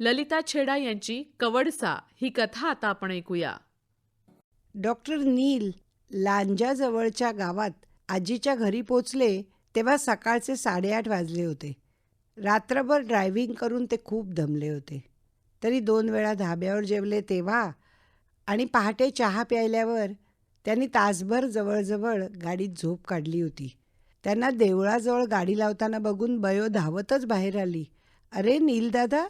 ललिता छेडा यांची कवडसा ही कथा आता आपण ऐकूया. डॉक्टर नील लांजाजवळच्या गावात आजीच्या घरी पोचले तेव्हा सकाळचे साडेआठ वाजले होते. रात्रभर ड्रायव्हिंग करून ते खूप दमले होते. तरी दोन वेळा धाब्यावर जेवले तेव्हा आणि पहाटे चहा प्यायल्यावर त्यांनी तासभर जवळजवळ गाडीत झोप काढली होती. त्यांना देवळाजवळ गाडी लावताना बघून बयो धावतच बाहेर आली. अरे नीलदादा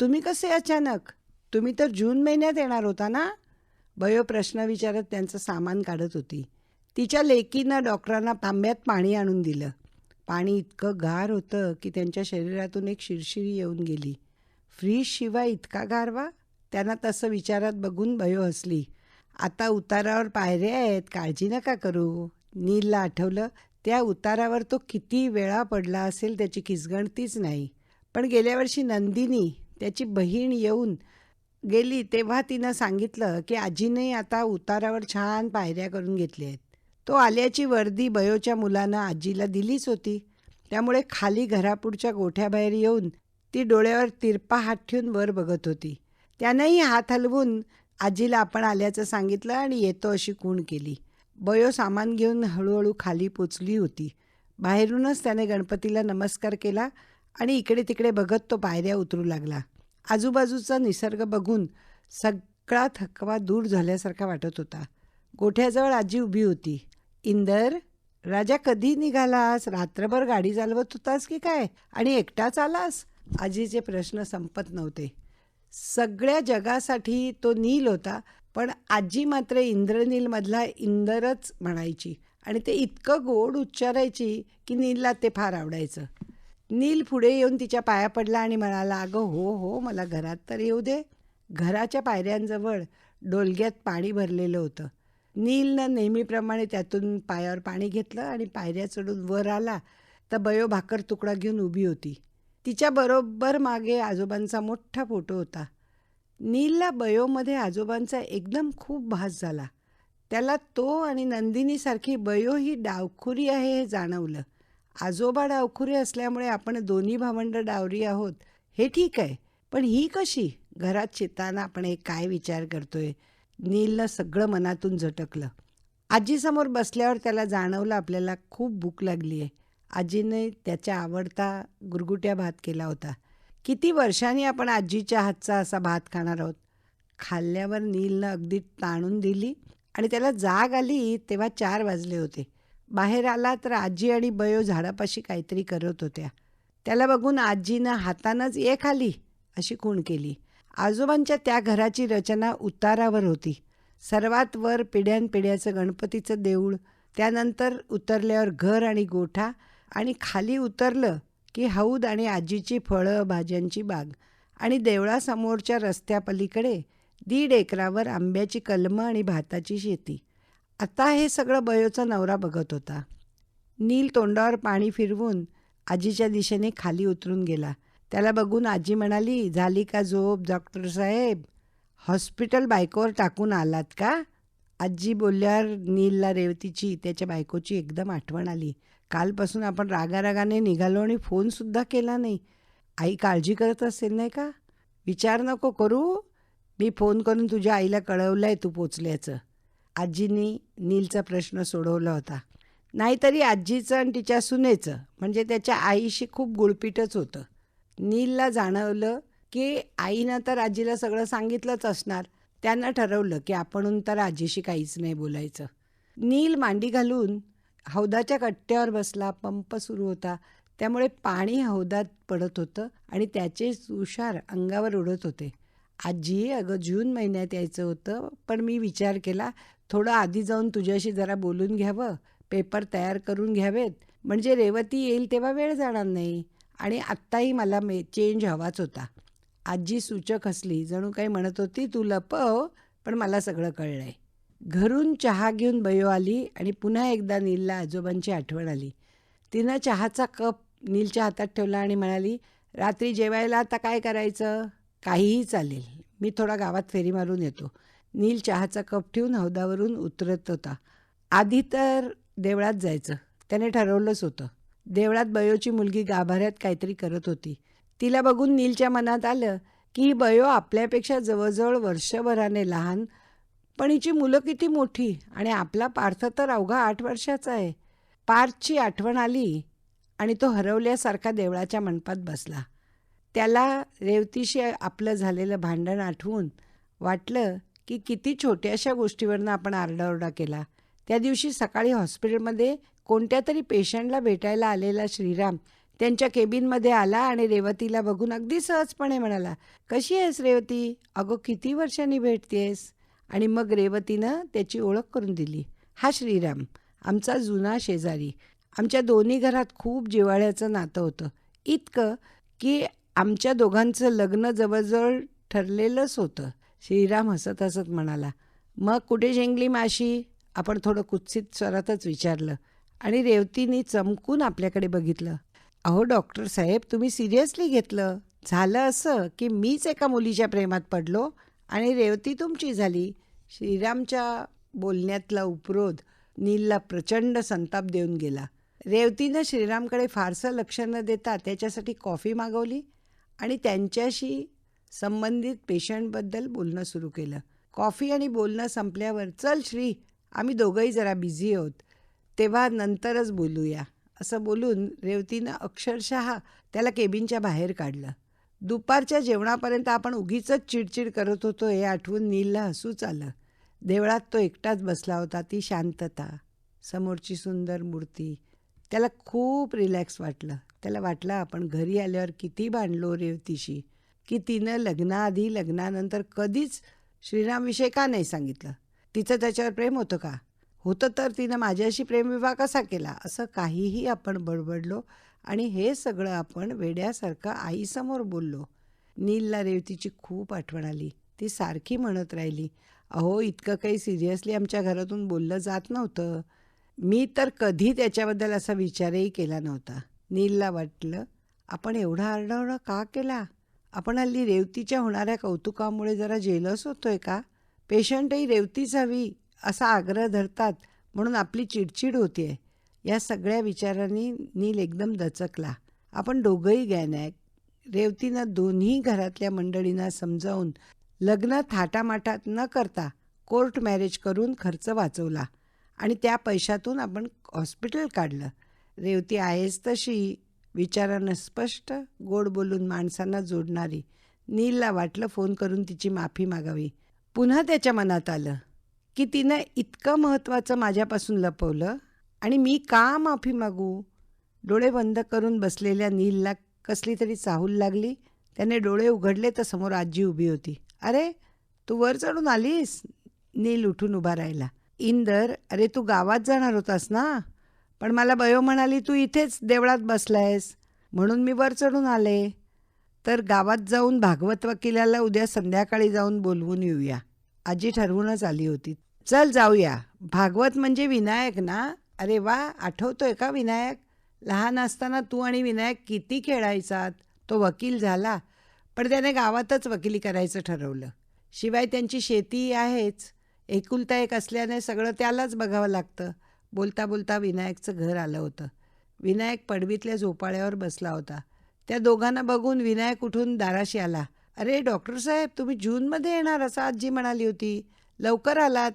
तुम्ही कसे अचानक? तुम्ही तर जून महिन्यात येणार होता ना? बयो प्रश्न विचारत त्यांचं सामान काढत होती. तिच्या लेकीनं डॉक्टरांना तांब्यात पाणी आणून दिलं. पाणी इतकं गार होतं की त्यांच्या शरीरातून एक शिरशिरी येऊन गेली. फ्रीज शिवाय इतका गारवा? त्यांना तसं विचारात बघून बयो हसली. आता उतारावर पायऱ्या आहेत काळजी नका करू. नीलला आठवलं त्या उतारावर तो किती वेळा पडला असेल त्याची किसगणतीच नाही. पण गेल्या वर्षी नंदिनी त्याची बहीण येऊन गेली तेव्हा तिनं सांगितलं की आजीने आता उतारावर छान पायऱ्या करून घेतल्या आहेत. तो आल्याची वर्दी बयोच्या मुलानं आजीला दिलीच होती. त्यामुळे खाली घरापुढच्या गोठ्याबाहेर येऊन ती डोळ्यावर तिरपा हात ठेवून वर बघत होती. त्यानंही हात हलवून आजीला आपण आल्याचं सांगितलं आणि येतो अशी खूण केली. बयो सामान घेऊन हळूहळू खाली पोचली होती. बाहेरूनच त्याने गणपतीला नमस्कार केला. आणि इकडे तिकडे बघत तो पायऱ्या उतरू लागला. आजूबाजूचा निसर्ग बघून सगळा थकवा दूर झाल्यासारखा वाटत होता. गोठ्याजवळ आजी उभी होती. इंदर राजा कधी निघालास? रात्रभर गाडी चालवत होतास की काय? आणि एकटाच आलास? आजीचे प्रश्न संपत नव्हते. सगळ्या जगासाठी तो नील होता पण आजी मात्र इंद्रनीलमधला इंदरच म्हणायची आणि ते इतकं गोड उच्चारायची की नीलला ते फार आवडायचं. नील पुढे येऊन तिच्या पाया पडला आणि म्हणाला अगं हो हो मला घरात तर येऊ दे. घराच्या पायऱ्यांजवळ डोलग्यात पाणी भरलेलं होतं. नीलनं नेहमीप्रमाणे त्यातून पायावर पाणी घेतलं आणि पायऱ्या चढून वर आला तर बयो भाकर तुकडा घेऊन उभी होती. तिच्या बरोबर मागे आजोबांचा मोठा फोटो होता. नीलला बयोमध्ये आजोबांचा एकदम खूप भास झाला. त्याला तो आणि नंदिनीसारखी बयो ही डावखुरी आहे हे जाणवलं. आजोबा डावखुरे असल्यामुळे आपण दोन्ही भावंड डावरी आहोत हे ठीक आहे. पण ही कशी? घरात शिरताना आपण एक काय विचार करतोय? नीलनं सगळं मनातून झटकलं. आजीसमोर बसल्यावर त्याला जाणवलं आपल्याला खूप भूक लागली आहे. आजीने त्याच्या आवडता गुरगुट्या भात केला होता. किती वर्षांनी आपण आजीच्या हातचा असा भात खाणार आहोत? खाल्ल्यावर नीलनं अगदी ताणून दिली आणि त्याला जाग आली तेव्हा चार वाजले होते. बाहेर आला तर आजी आणि बयो झाडापाशी काहीतरी करत होत्या. त्याला बघून आजीनं हातानंच ये खाली अशी खूण केली. आजोबांच्या त्या घराची रचना उतारावर होती. सर्वात वर पिढ्यानपिढ्याचं गणपतीचं देऊळ त्यानंतर उतरल्यावर घर आणि गोठा आणि खाली उतरलं की हौद आणि आजीची फळं भाज्यांची बाग आणि देवळासमोरच्या रस्त्यापलीकडे दीड एकरावर आंब्याची कलमं आणि भाताची शेती. आता हे सगळं बयोचा नवरा बघत होता. नील तोंडावर पाणी फिरवून आजीच्या दिशेने खाली उतरून गेला. त्याला बघून आजी म्हणाली झाली का झोप डॉक्टर साहेब? हॉस्पिटल बायकोवर टाकून आलात का? आजी बोलल्यावर नीलला रेवतीची त्याच्या बायकोची एकदम आठवण आली. कालपासून आपण रागारागाने निघालो आणि फोनसुद्धा केला नाही. आई काळजी करत असेल नाही का? विचार नको करू. मी फोन करून तुझ्या आईला कळवलं आहे तू पोचल्याचं. आजीनी नीलचा प्रश्न सोडवला होता. नाहीतरी आजीचं आणि तिच्या सुनेचं म्हणजे त्याच्या आईशी खूप गुळपीटच होतं. नीलला जाणवलं की आईनं तर आजीला सगळं सांगितलंच असणार. त्यानं ठरवलं की आपण तर आजीशी काहीच नाही बोलायचं. नील मांडी घालून हौदाच्या कट्ट्यावर बसला पंप सुरू होता. त्यामुळे पाणी हौदात पडत होतं आणि त्याचे तुषार अंगावर उडत होते. आजी अगं जून महिन्यात यायचं होतं पण मी विचार केला थोडं आधी जाऊन तुझ्याशी जरा बोलून घ्यावं. पेपर तयार करून घ्यावेत. म्हणजे रेवती येईल तेव्हा वेळ जाणार नाही. आणि आत्ताही मला मे चेंज हवाच होता. आजी सूचक हसली. जणू काही म्हणत होती तू लपव हो, पण मला सगळं कळलं आहे घरून चहा घेऊन बयो आली आणि पुन्हा एकदा नीलला आजोबांची आठवण आली. तिनं चहाचा कप नीलच्या हातात ठेवला आणि म्हणाली रात्री जेवायला आता काय करायचं? काहीही चालेल. मी थोडा गावात फेरी मारून येतो. नील चहाचा कप ठेवून हौदावरून उतरत होता. आधी तर देवळात जायचं. त्याने ठरवलंच होतं. देवळात बयोची मुलगी गाभाऱ्यात काहीतरी करत होती. तिला बघून नीलच्या मनात आलं की ही बयो आपल्यापेक्षा जवळजवळ वर्षभराने लहान पण हिची मुलं किती मोठी आणि आपला पार्थ तर अवघा आठ वर्षाचा आहे. पार्थची आठवण आली आणि तो हरवल्यासारखा देवळाच्या मंडपात बसला. त्याला रेवतीशी आपलं झालेलं भांडण आठवून वाटलं की किती छोट्याशा गोष्टीवरनं आपण आरडाओरडा केला. त्या दिवशी सकाळी हॉस्पिटलमध्ये कोणत्या तरी पेशंटला भेटायला आलेला श्रीराम त्यांच्या केबिनमध्ये आला आणि रेवतीला बघून अगदी सहजपणे म्हणाला कशी आहेस रेवती? अगो किती वर्षांनी भेटतेस? आणि मग रेवतीनं त्याची ओळख करून दिली. हा श्रीराम आमचा जुना शेजारी. आमच्या दोन्ही घरात खूप जिव्हाळ्याचं नातं होतं. इतकं की आमच्या दोघांचं लग्न जवळजवळ ठरलेलंच होतं. श्रीराम हसत हसत म्हणाला मग कुठे शेंगली माशी? आपण थोडं कुत्सित स्वरातच विचारलं आणि रेवतीने चमकून आपल्याकडे बघितलं. अहो डॉक्टर साहेब तुम्ही सिरियसली घेतलं. झालं असं की मीच एका मुलीच्या प्रेमात पडलो आणि रेवती तुमची झाली. श्रीरामच्या बोलण्यातला उपरोध नीलला प्रचंड संताप देऊन गेला. रेवतीनं श्रीरामकडे फारसं लक्ष न देता त्याच्यासाठी कॉफी मागवली आणि त्यांच्याशी संबंधित पेशंटबद्दल बोलणं सुरू केलं. कॉफी आणि बोलणं संपल्यावर चल श्री आम्ही दोघंही जरा बिझी आहोत. तेव्हा नंतरच बोलूया. असं बोलून रेवतीनं अक्षरशः त्याला केबिनच्या बाहेर काढलं. दुपारच्या जेवणापर्यंत आपण उगीच चिडचिड करत होतो हे आठवून नीलला हसूच आलं. देवळात तो एकटाच बसला होता ती शांतता समोरची सुंदर मूर्ती. त्याला खूप रिलॅक्स वाटलं. त्याला वाटलं आपण घरी आल्यावर किती भांडलो रेवतीशी. की तिनं लग्नाआधी लग्नानंतर कधीच श्रीरामविषयी का नाही सांगितलं? तिचं त्याच्यावर प्रेम होतं का? होतं तर तिनं माझ्याशी प्रेमविवाह कसा केला? असं काहीही आपण बडबडलो आणि हे सगळं आपण वेड्यासारखं आईसमोर बोललो. नीलला रेवतीची खूप आठवण आली. ती सारखी म्हणत राहिली अहो इतकं काही सिरियसली आमच्या घरातून बोललं जात नव्हतं. मी तर कधी त्याच्याबद्दल असा विचारही केला नव्हता. नीलला वाटलं आपण एवढा आरडाओरडा का केला? आपण हल्ली रेवतीच्या होणाऱ्या कौतुकामुळे जरा जेलस होतोय का? पेशंटही रेवतीच हवी असा आग्रह धरतात म्हणून आपली चिडचिड होतीये. या सगळ्या विचारांनी नील एकदम दचकला. आपण दोघंही गॅनायक रेवतीनं दोन्ही घरातल्या मंडळींना समजावून लग्न थाटामाटात न करता कोर्ट मॅरेज करून खर्च वाचवला आणि त्या पैशातून आपण हॉस्पिटल काढलं. रेवती आहेच तशी विचारानं स्पष्ट गोड बोलून माणसांना जोडणारी नीलला वाटलं फोन करून तिची माफी मागावी. पुन्हा त्याच्या मनात आलं की तिनं इतकं महत्त्वाचं माझ्यापासून लपवलं आणि मी का माफी मागू? डोळे बंद करून बसलेल्या नीलला कसली तरी चाहूल लागली. त्याने डोळे उघडले तर समोर आजी उभी होती. अरे तू वर चढून आलीस? नील उठून उभा राहिला. इंदर अरे तू गावात जाणार होतास ना? पण मला बयो म्हणाली तू इथेच देवळात बसलायस. म्हणून मी वर चढून आले. तर गावात जाऊन भागवत वकिलाला उद्या संध्याकाळी जाऊन बोलवून येऊया. आजी ठरवूनच आली होती. चल जाऊया. भागवत म्हणजे विनायक ना? अरे वा आठवतोय का विनायक? लहान असताना तू आणि विनायक किती खेळायचात? तो वकील झाला पण त्याने गावातच वकिली करायचं ठरवलं. शिवाय त्यांची शेती आहेच. एकुलता एक असल्याने सगळं त्यालाच बघावं लागतं. बोलता बोलता विनायकचं घर आलं होतं. विनायक पडवीतल्या झोपाळ्यावर बसला होता. त्या दोघांना बघून विनायक उठून दाराशी आला. अरे डॉक्टर साहेब तुम्ही जूनमध्ये येणार असं आजी म्हणाली होती. लवकर आलात.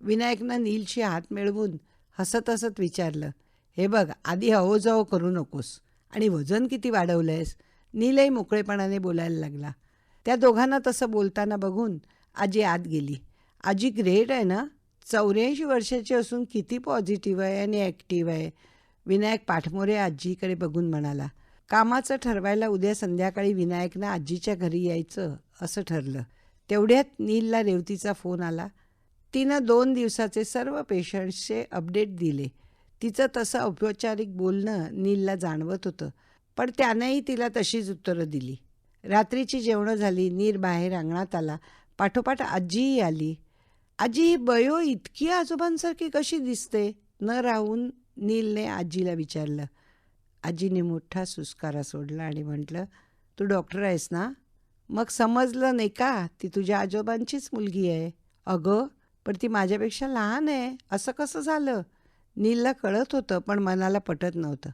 विनायकनं नीलशी हात मिळवून हसत हसत विचारलं. हे बघ आधी अहो करू नकोस. आणि वजन किती वाढवलंयस? नीलही मोकळेपणाने बोलायला लागला. त्या दोघांना तसं बोलताना बघून आजी आत गेली. आजी ग्रेट आहे ना? चौऱ्याऐंशी वर्षाची असून किती पॉझिटिव्ह आहे आणि ॲक्टिव्ह आहे? विनायक पाठमोरे आजीकडे बघून म्हणाला कामाचं ठरवायला उद्या संध्याकाळी विनायकनं आजीच्या घरी यायचं असं ठरलं. तेवढ्यात नीलला रेवतीचा फोन आला. तिनं दोन दिवसाचे सर्व पेशंट्सचे अपडेट दिले. तिचं तसं औपचारिक बोलणं नीलला जाणवत होतं पण त्यानंही तिला तशीच उत्तरं दिली. रात्रीची जेवणं झाली नीर बाहेर अंगणात आला. पाठोपाठ आजीही आली. आजी ही बयो इतकी आजोबांसारखी कशी दिसते? न राहून नीलने आजीला विचारलं. आजीने मोठा सुस्कारा सोडला आणि म्हटलं तू डॉक्टर आहेस ना? मग समजलं नाही का? ती तुझ्या आजोबांचीच मुलगी आहे. अगं पण ती माझ्यापेक्षा लहान आहे. असं कसं झालं? नीलला कळत होतं पण मनाला पटत नव्हतं.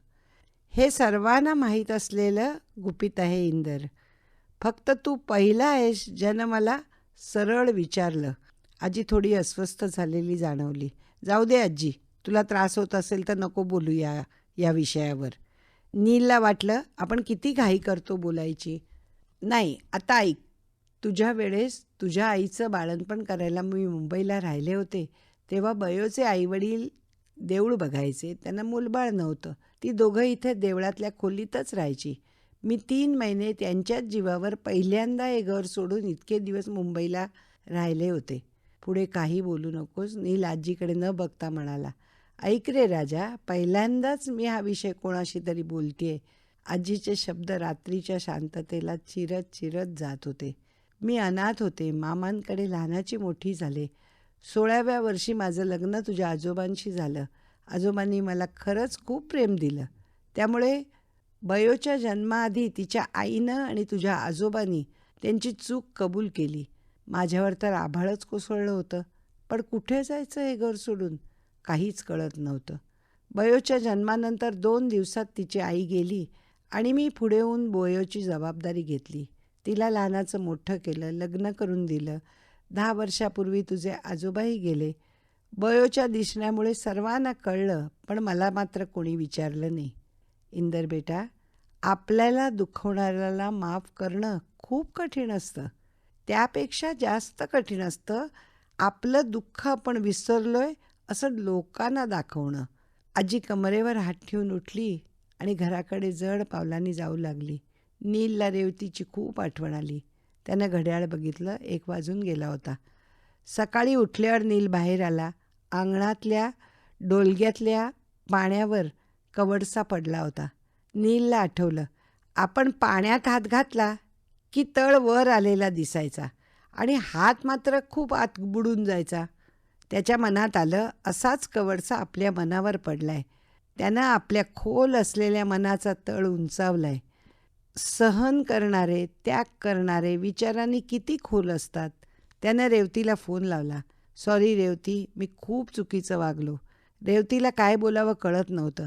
हे सर्वांना माहीत असलेलं गुपित आहे इंदर. फक्त तू पहिला आहेस ज्यानं मला सरळ विचारलं. आजी थोडी अस्वस्थ झालेली जाणवली. जाऊ दे आजी तुला त्रास होत असेल तर नको बोलूया या विषयावर. नीलला वाटलं आपण किती घाई करतो बोलायची. नाही आता ऐक. तुझ्या वेळेस तुझ्या आईचं बाळणपण करायला मी मुंबईला राहिले होते. तेव्हा बयोचे आईवडील देऊळ बघायचे. त्यांना मूलबाळ नव्हतं. ती दोघं इथे देवळातल्या खोलीतच राहायची. मी तीन महिने त्यांच्याच जीवावर पहिल्यांदा हे घर सोडून इतके दिवस मुंबईला राहिले होते. पुढे काही बोलू नकोस नील आजीकडे न बघता म्हणाला ऐक रे राजा पहिल्यांदाच मी हा विषय कोणाशी तरी बोलतेय. आजीचे शब्द रात्रीच्या शांततेला चिरत चिरत जात होते. मी अनाथ होते मामांकडे लहानाची मोठी झाले. सोळाव्या वर्षी माझं लग्न तुझ्या आजोबांशी झालं. आजोबांनी मला खरंच खूप प्रेम दिलं. त्यामुळे बयोच्या जन्माआधी तिच्या आईनं आणि तुझ्या आजोबांनी त्यांची चूक कबूल केली. माझ्यावर तर आभाळच कोसळलं होतं. पण कुठे जायचं हे घर सोडून? काहीच कळत नव्हतं. बयोच्या जन्मानंतर दोन दिवसात तिची आई गेली आणि मी पुढे होऊन बोयोची जबाबदारी घेतली. तिला लहानाचं मोठं केलं लग्न करून दिलं. दहा वर्षापूर्वी तुझे आजोबाही गेले. बयोच्या दिसण्यामुळे सर्वांना कळलं पण मला मात्र कोणी विचारलं नाही. इंदर बेटा आपल्याला दुखवणाऱ्याला माफ करणं खूप कठीण असतं. त्यापेक्षा जास्त कठीण असतं. आपलं दुःख आपण विसरलोय असं लोकांना दाखवणं. आजी कमरेवर हात ठेवून उठली आणि घराकडे जड पावलांनी जाऊ लागली. नीलला रेवतीची खूप आठवण आली. त्यानं घड्याळ बघितलं एक वाजून गेला होता. सकाळी उठल्यावर नील बाहेर आला. अंगणातल्या डोलग्यातल्या पाण्यावर कवडसा पडला होता. नीलला आठवलं आपण पाण्यात हात घातला. की तळ वर आलेला दिसायचा आणि हात मात्र खूप आत बुडून जायचा. त्याच्या मनात आलं असाच कवडसा आपल्या मनावर पडलाय. त्यानं आपल्या खोल असलेल्या मनाचा तळ उंचावलाय. सहन करणारे त्याग करणारे विचारांनी किती खोल असतात. त्यानं रेवतीला फोन लावला. सॉरी रेवती मी खूप चुकीचं वागलो. रेवतीला काय बोलावं कळत नव्हतं.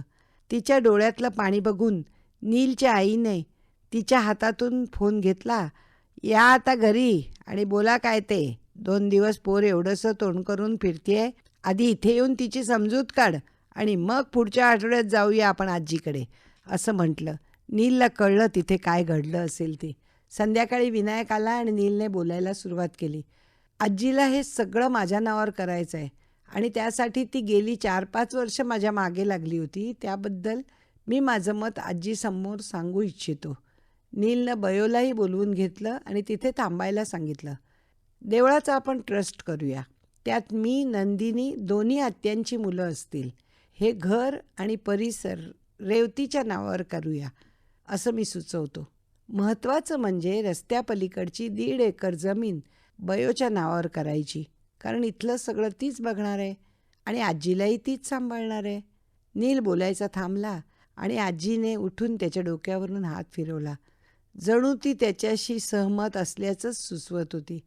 तिच्या डोळ्यातलं पाणी बघून नीलच्या आईने तिच्या हातातून फोन घेतला या आता घरी आणि बोला काय ते. दोन दिवस पोर एवढंसं तोंड करून फिरतीये. आधी इथे येऊन तिची समजूत काढ आणि मग पुढच्या आठवड्यात जाऊया आपण आजीकडे. असं म्हटलं. नीलला कळलं तिथे काय घडलं असेल ते. संध्याकाळी विनायक आला आणि नीलने बोलायला सुरुवात केली. आजीला हे सगळं माझ्या नावावर करायचं आहे आणि त्यासाठी ती गेली चार पाच वर्ष माझ्या मागे लागली होती. त्याबद्दल मी माझं मत आजीसमोर सांगू इच्छितो. नीलनं बयोलाही बोलवून घेतलं आणि तिथे थांबायला सांगितलं देवळाचा आपण ट्रस्ट करूया. त्यात मी नंदिनी दोन्ही आत्यांची मुलं असतील. हे घर आणि परिसर रेवतीच्या नावावर करूया असं मी सुचवतो. महत्त्वाचं म्हणजे रस्त्यापलीकडची दीड एकर जमीन बयोच्या नावावर करायची कारण इथलं सगळं तीच बघणार आहे आणि आजीलाही तीच सांभाळणार आहे. नील बोलायचा थांबला आणि आजीने उठून त्याच्या डोक्यावरून हात फिरवला. जणू ती त्याच्याशी सहमत असल्याचंच सुचवत होती.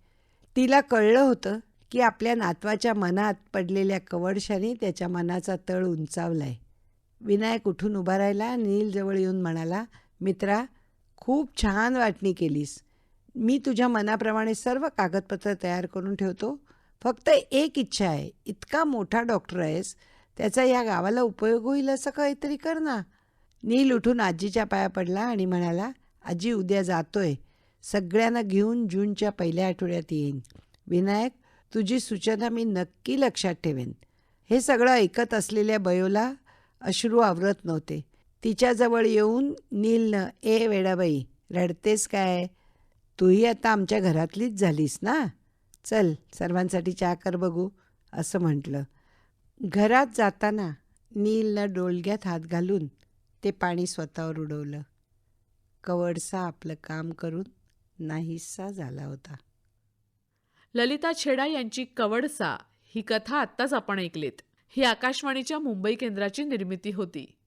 तिला कळलं होतं की आपल्या नातवाच्या मनात पडलेल्या कवडशाने त्याच्या मनाचा तळ उंचावलाय. विनायक उठून उभा राहिला नीलजवळ येऊन म्हणाला मित्रा खूप छान वाटणी केलीस. मी तुझ्या मनाप्रमाणे सर्व कागदपत्र तयार करून ठेवतो. फक्त एक इच्छा आहे. इतका मोठा डॉक्टर आहेस. त्याचा या गावाला उपयोग होईल असं काहीतरी कर ना. नील उठून आजीच्या पाया पडला आणि म्हणाला आजी उद्या जातोय. सगळ्यांना घेऊन जूनच्या पहिल्या आठवड्यात येईन. विनायक तुझी सूचना मी नक्की लक्षात ठेवेन. हे सगळं ऐकत असलेल्या बयोला अश्रू आवरत नव्हते. तिच्याजवळ येऊन नीलनं ए वेडाबाई रडतेस काय? तूही आता आमच्या घरातलीच झालीस ना? चल सर्वांसाठी चहा कर बघू असं म्हटलं. घरात जाताना नीलनं डोलग्यात हात घालून ते पाणी स्वतःवर उडवलं. कवडसा आपलं काम करून नाहीसा झाला होता. ललिता छेडा यांची कवडसा ही कथा आत्ताच आपण ऐकलीत. ही आकाशवाणीच्या मुंबई केंद्राची निर्मिती होती.